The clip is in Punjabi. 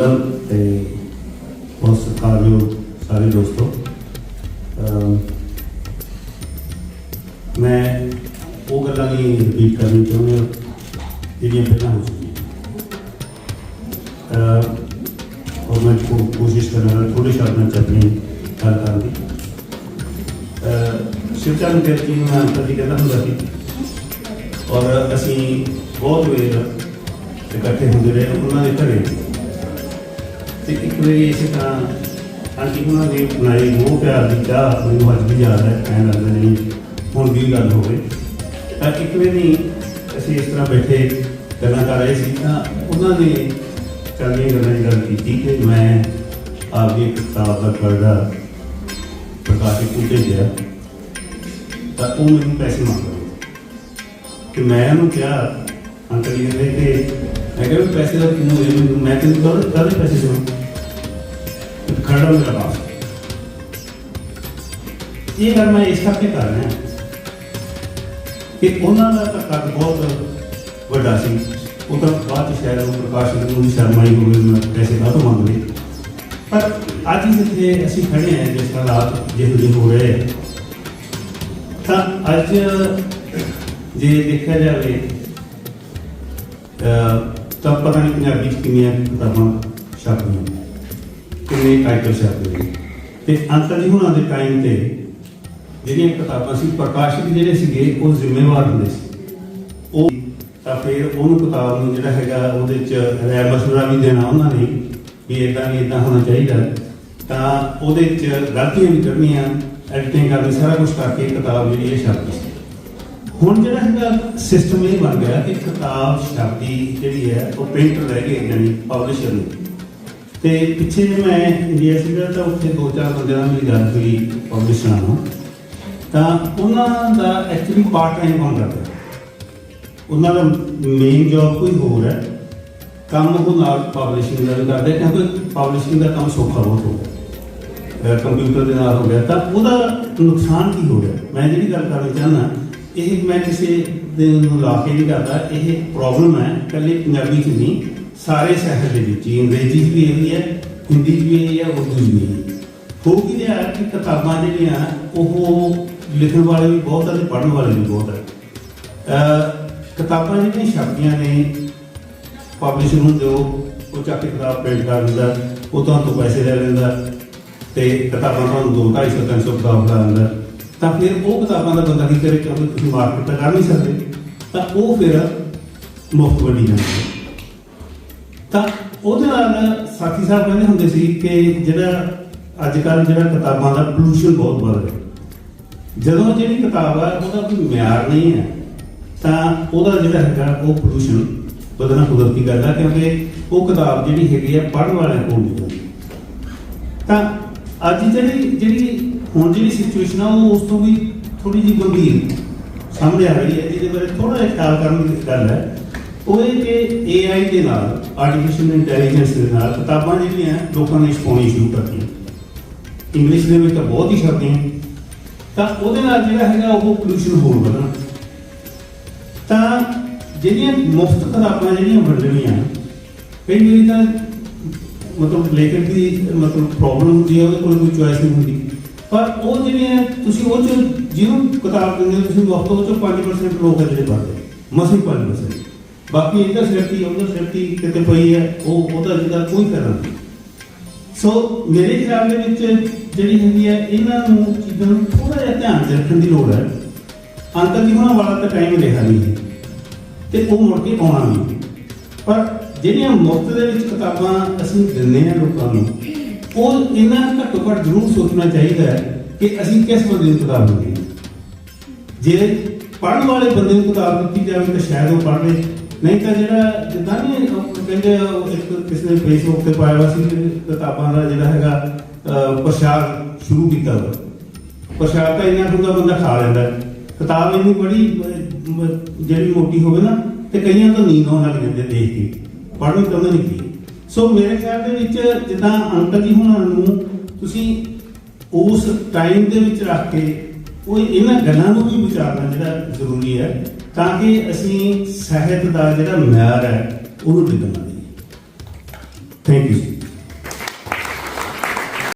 ਮੰਡਲ ਤੇ ਬਹੁਤ ਸਤਿਕਾਰਯੋਗ ਸਾਰੇ ਦੋਸਤੋ ਅਮ ਮੈਂ ਉਹ ਗੱਲਾਂ ਨਹੀਂ ਰਿਪੀਟ ਕਰਨੀ ਚਾਹੁੰਦਾ ਜਿਹੜੀਆਂ ਪਹਿਲਾਂ ਹੋ ਚੁੱਕੀਆਂ ਅਮ ਔਰ ਮੈਂ ਕੋ ਕੋਸ਼ਿਸ਼ ਕਰਾਂਗਾ ਥੋੜੇ ਸ਼ਬਦਾਂ ਚ ਆਪਣੀ ਗੱਲ ਕਰਨ ਦੀ ਅਮ ਸ਼ਿਵਚੰਦ ਗਿਰਜੀ ਨੂੰ ਮੈਂ ਕਦੀ ਕਹਿੰਦਾ ਹੁੰਦਾ ਸੀ ਔਰ ਅਸੀਂ ਬਹੁਤ ਵੇਰ ਇਕੱਠੇ ਹੁੰਦੇ ਰਹੇ ਉਹਨਾਂ ਦੇ ਘਰੇ ਤੇ ਇੱਕ ਵਾਰੀ ਇਸੇ ਤਰ੍ਹਾਂ ਆਂਟੀ ਉਹਨਾਂ ਨੇ ਬਣਾਈ ਮੋਹ ਪਿਆਰ ਦੀ ਚਾਹ, ਮੈਨੂੰ ਅੱਜ ਵੀ ਯਾਦ ਹੈ, ਐਂ ਲੱਗਦਾ ਨਹੀਂ ਹੁਣ ਵੀ ਗੱਲ ਹੋਵੇ। ਤਾਂ ਇੱਕ ਵਾਰੀ ਅਸੀਂ ਇਸ ਤਰ੍ਹਾਂ ਬੈਠੇ ਗੱਲਾਂ ਕਰ ਰਹੇ ਸੀ, ਤਾਂ ਉਹਨਾਂ ਨੇ ਚੱਲਦੀਆਂ ਗੱਲਾਂ ਦੀ ਗੱਲ ਕੀਤੀ ਕਿ ਮੈਂ ਆਪਦੀ ਇੱਕ ਕਿਤਾਬ ਦਾ ਕਰਦਾ ਪ੍ਰਕਾਸ਼ਿਤ ਨੂੰ ਭੇਜਿਆ। ਤਾਂ ਉਹ ਮੈਨੂੰ ਪੈਸੇ ਮੰਗ ਰਹੇ ਕਿ ਮੈਂ ਉਹਨੂੰ ਕਿਹਾ, ਅੰਕਲ ਜੀ ਕਹਿੰਦੇ ਕਿ ਮੈਂ ਕਿਹਾ ਵੀ ਪੈਸੇ ਦਾ ਕਿਉਂ ਦੇ ਮੈਨੂੰ? ਮੈਂ ਕਿਹਾ ਕਦ ਕਦ ਪੈਸੇ ਦੇਵਾਂ ਖੜਾ ਮੇਰਾ ਪਾਸ ਇਹ ਗੱਲ ਮੈਂ ਇਸ ਕਰਕੇ ਕਰ ਰਿਹਾ ਕਿ ਉਹਨਾਂ ਦਾ ਤਾਂ ਕੱਦ ਬਹੁਤ ਵੱਡਾ ਸੀ। ਉਹ ਤਾਂ ਬਾਅਦ ਚ ਸ਼ਾਇਦ ਉਹ ਪ੍ਰਕਾਸ਼ ਨੂੰ ਸ਼ਰਮਾ ਸ਼ਰਮਾਈ ਹੋਵੇ ਮੈਂ ਪੈਸੇ ਨਾ ਤੋਂ ਮੰਗ ਲਏ ਪਰ ਅੱਜ ਜਿੱਥੇ ਅਸੀਂ ਖੜੇ ਹਾਂ, ਜਿਸ ਤਰ੍ਹਾਂ ਹਾਲਾਤ ਜਿਹੋ ਜਿਹੇ ਹੋ ਰਹੇ ਤਾਂ ਅੱਜ ਜੇ ਦੇਖਿਆ ਜਾਵੇ ਤਾਂ ਪਤਾ ਨਹੀਂ ਪੰਜਾਬੀ ਚ ਕਿੰਨੀਆਂ ਕਿਤਾਬਾਂ ਛਪੀਆਂ ਕਿੰਨੇ ਟਾਈਟਲ ਛਪੇ ਨੇ। ਤੇ ਅੰਕਲ ਜੀ ਹੁਣਾਂ ਦੇ ਟਾਈਮ ਤੇ ਜਿਹੜੀਆਂ ਕਿਤਾਬਾਂ ਸੀ ਪ੍ਰਕਾਸ਼ਕ ਜਿਹੜੇ ਸੀਗੇ, ਉਹ ਜ਼ਿੰਮੇਵਾਰ ਹੁੰਦੇ ਸੀ। ਉਹ ਤਾਂ ਫਿਰ ਉਹਨੂੰ ਕਿਤਾਬ ਨੂੰ ਜਿਹੜਾ ਹੈਗਾ, ਉਹਦੇ ਚ ਰਾਇ ਮਸ਼ਵਰਾ ਵੀ ਦੇਣਾ ਉਹਨਾਂ ਨੇ ਵੀ ਇਦਾਂ ਨਹੀਂ ਇਦਾਂ ਹੋਣਾ ਚਾਹੀਦਾ। ਤਾਂ ਉਹਦੇ ਚ ਗਲਤੀਆਂ ਵੀ ਕਰਨੀਆਂ ਐਡੀਟਿੰਗ ਕਰਨੀ ਸਾਰਾ ਕੁਝ ਕਰਕੇ ਕਿਤਾਬ ਜਿਹੜੀ ਇਹ ਛਪਦੀ ਸੀ ਹੁਣ ਜਿਹੜਾ ਹੈਗਾ ਸਿਸਟਮ ਇਹ ਬਣ ਗਿਆ ਕਿ ਕਿਤਾਬ, ਛਾਪੀ ਜਿਹੜੀ ਹੈ, ਉਹ ਪ੍ਰਿੰਟਰ ਰਹਿ ਗਈ ਜਾਨੀ ਪਬਲਿਸ਼ਰ ਨੂੰ। ਤੇ ਪਿੱਛੇ ਜੇ ਮੈਂ ਇੰਡੀਆ ਸੀਗਾ ਤਾਂ ਉੱਥੇ ਦੋ ਚਾਰ ਬੰਦਿਆਂ ਨਾਲ ਮੇਰੀ ਗੱਲ ਹੋਈ ਪਬਲਿਸ਼ਰਾਂ ਨਾਲ ਤਾਂ ਉਹਨਾਂ ਦਾ ਐਕਚੁਅਲੀ ਪਾਰਟ ਟਾਈਮ ਕੰਮ ਕਰਦਾ? ਉਹਨਾਂ ਦਾ ਮੇਨ ਜੌਬ ਕੋਈ ਹੋਰ ਹੈ। ਕੰਮ ਉਹ ਨਾਲ ਪਬਲਿਸ਼ਿੰਗ ਦਾ ਵੀ ਕਰਦੇ, ਕਿਉਂਕਿ ਪਬਲਿਸ਼ਿੰਗ ਦਾ ਕੰਮ ਸੌਖਾ ਬਹੁਤ ਹੋ ਗਿਆ। ਕੰਪਿਊਟਰ ਦੇ ਨਾਲ ਹੋ ਗਿਆ। ਤਾਂ ਉਹਦਾ ਨੁਕਸਾਨ ਕੀ ਹੋ ਗਿਆ? ਮੈਂ ਜਿਹੜੀ ਗੱਲ ਕਰਨਾ ਚਾਹੁੰਦਾ, ਇਹ ਮੈਂ ਕਿਸੇ ਦੇ ਨੂੰ ਲਾ ਕੇ ਨਹੀਂ ਕਰਦਾ, ਇਹ ਪ੍ਰੋਬਲਮ ਹੈ, ਇਕੱਲੇ ਪੰਜਾਬੀ 'ਚ ਨਹੀਂ। ਸਾਰੇ ਸ਼ਹਿਰ ਦੇ ਵਿੱਚ ਹੀ ਅੰਗਰੇਜ਼ੀ 'ਚ ਵੀ ਇਹ ਹੈ, ਹਿੰਦੀ 'ਚ ਵੀ ਇਹ ਹੈ, ਉਰਦੂ 'ਚ ਵੀ ਇਹ ਹੈ। ਹੋ ਕੀ ਰਿਹਾ ਕਿ ਕਿਤਾਬਾਂ ਜਿਹੜੀਆਂ, ਉਹ ਲਿਖਣ ਵਾਲੇ ਵੀ ਬਹੁਤ ਹੈ ਤੇ ਪੜ੍ਹਨ ਵਾਲੇ ਵੀ ਬਹੁਤ ਹੈ ਕਿਤਾਬਾਂ ਜਿਹੜੀਆਂ ਛਪਦੀਆਂ ਨੇ ਪਬਲਿਸ਼ਰ ਨੂੰ ਦਿਓ ਉਹ ਚੱਕ ਕੇ ਕਿਤਾਬ ਪ੍ਰਿੰਟ ਕਰ ਦਿੰਦਾ, ਉਹ ਤੁਹਾਨੂੰ ਤੋਂ ਪੈਸੇ ਲੈ ਲੈਂਦਾ ਤੇ ਕਿਤਾਬਾਂ ਤੁਹਾਨੂੰ 2 250 300 ਕਿਤਾਬ ਦਾ ਦਿੰਦਾ। ਤਾਂ ਫਿਰ ਉਹ ਕਿਤਾਬਾਂ ਦਾ ਬੰਦਾ ਕੀ ਕਰੇ, ਕਿਉਂਕਿ ਤੁਸੀਂ ਮਾਰਕੀਟ ਤਾਂ ਕਰ ਨਹੀਂ ਸਕਦੇ, ਤਾਂ ਉਹ ਫਿਰ ਮੁਫਤ ਵੰਡੀ ਜਾਂਦੀ ਹੈ। ਤਾਂ ਉਹਦੇ ਨਾਲ ਸਾਥੀ ਸਾਹਿਬ ਕਹਿੰਦੇ ਹੁੰਦੇ ਸੀ ਕਿ ਜਿਹੜਾ ਅੱਜ ਕੱਲ ਜਿਹੜਾ ਕਿਤਾਬਾਂ ਦਾ ਪੋਲੂਸ਼ਨ ਬਹੁਤ ਵੱਧ ਰਿਹਾ। ਜਦੋਂ ਜਿਹੜੀ ਕਿਤਾਬ ਆ, ਉਹਦਾ ਕੋਈ ਮਿਆਰ ਨਹੀਂ ਹੈ, ਤਾਂ ਉਹਦਾ ਜਿਹੜਾ ਹੈਗਾ ਉਹ ਪੋਲੂਸ਼ਨ ਵਧਣਾ ਕੁਦਰਤੀ ਗੱਲ ਹੈ, ਕਿਉਂਕਿ ਉਹ ਕਿਤਾਬ ਜਿਹੜੀ ਹੈਗੀ ਆ, ਪੜ੍ਹਨ ਵਾਲਿਆਂ ਕੋਲ ਨਹੀਂ ਜਾਂਦੀ। ਤਾਂ ਅੱਜ ਜਿਹੜੀ ਜਿਹੜੀ ਹੁਣ ਜਿਹੜੀ ਸਿਚੁਏਸ਼ਨ ਆ, ਉਹ ਉਸ ਤੋਂ ਵੀ ਥੋੜੀ ਜਿਹੀ ਗੰਭੀਰ ਸਾਹਮਣੇ ਆ ਰਹੀ ਹੈ, ਜਿਹਦੇ ਬਾਰੇ ਥੋੜਾ ਜਿਹਾ ਖਿਆਲ ਕਰਨ ਦੀ ਗੱਲ ਹੈ। ਉਹਦੇ 'ਤੇ ਕਿ AI ਦੇ ਨਾਲ ਆਰਟੀਫੀਸ਼ੀਅਲ ਇੰਟੈਲੀਜੈਂਸ ਦੇ ਨਾਲ ਕਿਤਾਬਾਂ ਜਿਹੜੀਆਂ ਲੋਕਾਂ ਨੇ ਛਪਾਉਣੀ ਸ਼ੁਰੂ ਕਰਤੀਆਂ। ਇੰਗਲਿਸ਼ ਦੇ ਵਿੱਚ ਤਾਂ ਬਹੁਤ ਹੀ ਛਪਦੀਆਂ ਤਾਂ ਉਹਦੇ ਨਾਲ ਜਿਹੜਾ ਹੈਗਾ ਉਹ ਪੋਲੂਸ਼ਨ ਹੋਰ ਵਧਣਾ। ਤਾਂ ਜਿਹੜੀਆਂ ਮੁਫਤ ਕਿਤਾਬਾਂ ਜਿਹੜੀਆਂ ਵੰਡਣੀਆਂ, ਕਈ ਵਾਰੀ ਤਾਂ ਮਤਲਬ ਲੇਖਕ ਦੀ ਮਤਲਬ ਪ੍ਰੋਬਲਮ ਹੁੰਦੀ ਹੈ ਉਹਦੇ ਕੋਲ ਕੋਈ ਚੁਆਇਸ ਨਹੀਂ ਹੁੰਦੀ। ਪਰ ਉਹ ਜਿਹੜੀਆਂ ਤੁਸੀਂ ਉਹ ਚ, ਜਿਹਨੂੰ ਕਿਤਾਬ ਦਿੰਦੇ ਹੋ, ਤੁਸੀਂ ਮੁਫਤ ਉਹ ਚੋਂ 5% ਲੋਕ ਹੈ ਜਿਹੜੇ ਪੜ੍ਹਦੇ ਮਸੀਂ 5% ਬਾਕੀ ਇਹਦਾ ਸਿਰਤੀ ਉਹਦਾ ਸਿਰਤੀ ਕਿਤੇ ਪਈ ਹੈ, ਉਹ ਉਹਦਾ ਜਿਹਦਾ ਕੋਈ ਕਰਨ ਨਹੀਂ। ਸੋ ਮੇਰੇ ਖਿਆਲ ਦੇ ਵਿੱਚ ਜਿਹੜੀ ਹੁੰਦੀ ਹੈ, ਇਹਨਾਂ ਨੂੰ ਚੀਜ਼ਾਂ ਨੂੰ ਥੋੜਾ ਜਿਹਾ ਧਿਆਨ 'ਚ ਰੱਖਣ ਦੀ ਲੋੜ ਹੈ। ਅੰਕਲ ਜੀ ਵਾਲਾ ਤਾਂ ਟਾਈਮ ਰਿਹਾ ਨਹੀਂ ਹੈ, ਤੇ ਉਹ ਮੁੜ ਕੇ ਆਉਣਾ ਨਹੀਂ। ਪਰ ਜਿਹੜੀਆਂ ਮੁਫਤ ਦੇ ਵਿੱਚ ਕਿਤਾਬਾਂ ਅਸੀਂ ਦਿੰਦੇ ਹਾਂ ਲੋਕਾਂ ਨੂੰ, ਉਹ ਇਹਨਾਂ ਘੱਟੋ ਘੱਟ ਜ਼ਰੂਰ ਸੋਚਣਾ ਚਾਹੀਦਾ ਹੈ ਕਿ ਅਸੀਂ ਕਿਸ ਬੰਦੇ ਨੂੰ ਕਿਤਾਬ ਦਿੰਦੇ ਜੇ ਪੜ੍ਹਨ ਵਾਲੇ ਬੰਦੇ ਨੂੰ ਕਿਤਾਬ ਦਿੱਤੀ ਜਾਵੇ, ਤਾਂ ਸ਼ਾਇਦ ਉਹ ਪੜ੍ਹ ਲੇ ਨਹੀਂ ਤਾਂ ਜਿਹੜਾ ਜਿੱਦਾਂ ਨਹੀਂ ਕਹਿੰਦੇ ਇੱਕ ਕਿਸੇ ਨੇ ਫੇਸਬੁੱਕ ਤੇ ਪਾਇਆ ਸੀ ਕਿਤਾਬਾਂ ਦਾ ਜਿਹੜਾ ਹੈਗਾ ਪ੍ਰਸ਼ਾਦ ਸ਼ੁਰੂ ਕੀਤਾ ਹੋਇਆ। ਪ੍ਰਸ਼ਾਦ ਤਾਂ ਇੰਨਾ ਹੁੰਦਾ ਬੰਦਾ ਖਾ ਲੈਂਦਾ ਕਿਤਾਬ ਇੰਨੀ ਬੜੀ ਜਿਹੜੀ ਮੋਟੀ ਹੋਵੇ ਨਾ, ਤੇ ਕਈਆਂ ਤੋਂ ਨੀਂਦ ਆਉਣ ਲੱਗ ਜਾਂਦੀ ਦੇਖ ਕੇ। ਪੜ੍ਹਨ ਤਾਂ ਉਹਨਾਂ ਕੀ ਸੋ ਮੇਰੇ ਖਿਆਲ ਦੇ ਵਿੱਚ ਜਿੱਦਾਂ ਅੰਕਲ ਜੀ ਹੁਣਾਂ ਨੂੰ ਤੁਸੀਂ ਉਸ ਟਾਈਮ ਦੇ ਵਿੱਚ ਰੱਖ ਕੇ ਉਹ ਇਹਨਾਂ ਗੱਲਾਂ ਨੂੰ ਵੀ ਵਿਚਾਰਨਾ ਜਿਹੜਾ ਜ਼ਰੂਰੀ ਹੈ ਤਾਂ ਕਿ ਅਸੀਂ ਸਾਹਿਤ ਦਾ ਜਿਹੜਾ ਮਿਆਰ ਹੈ, ਉਹਨੂੰ ਡਿੱਗਣ ਨਾ ਦੇਈਏ ਥੈਂਕ ਯੂ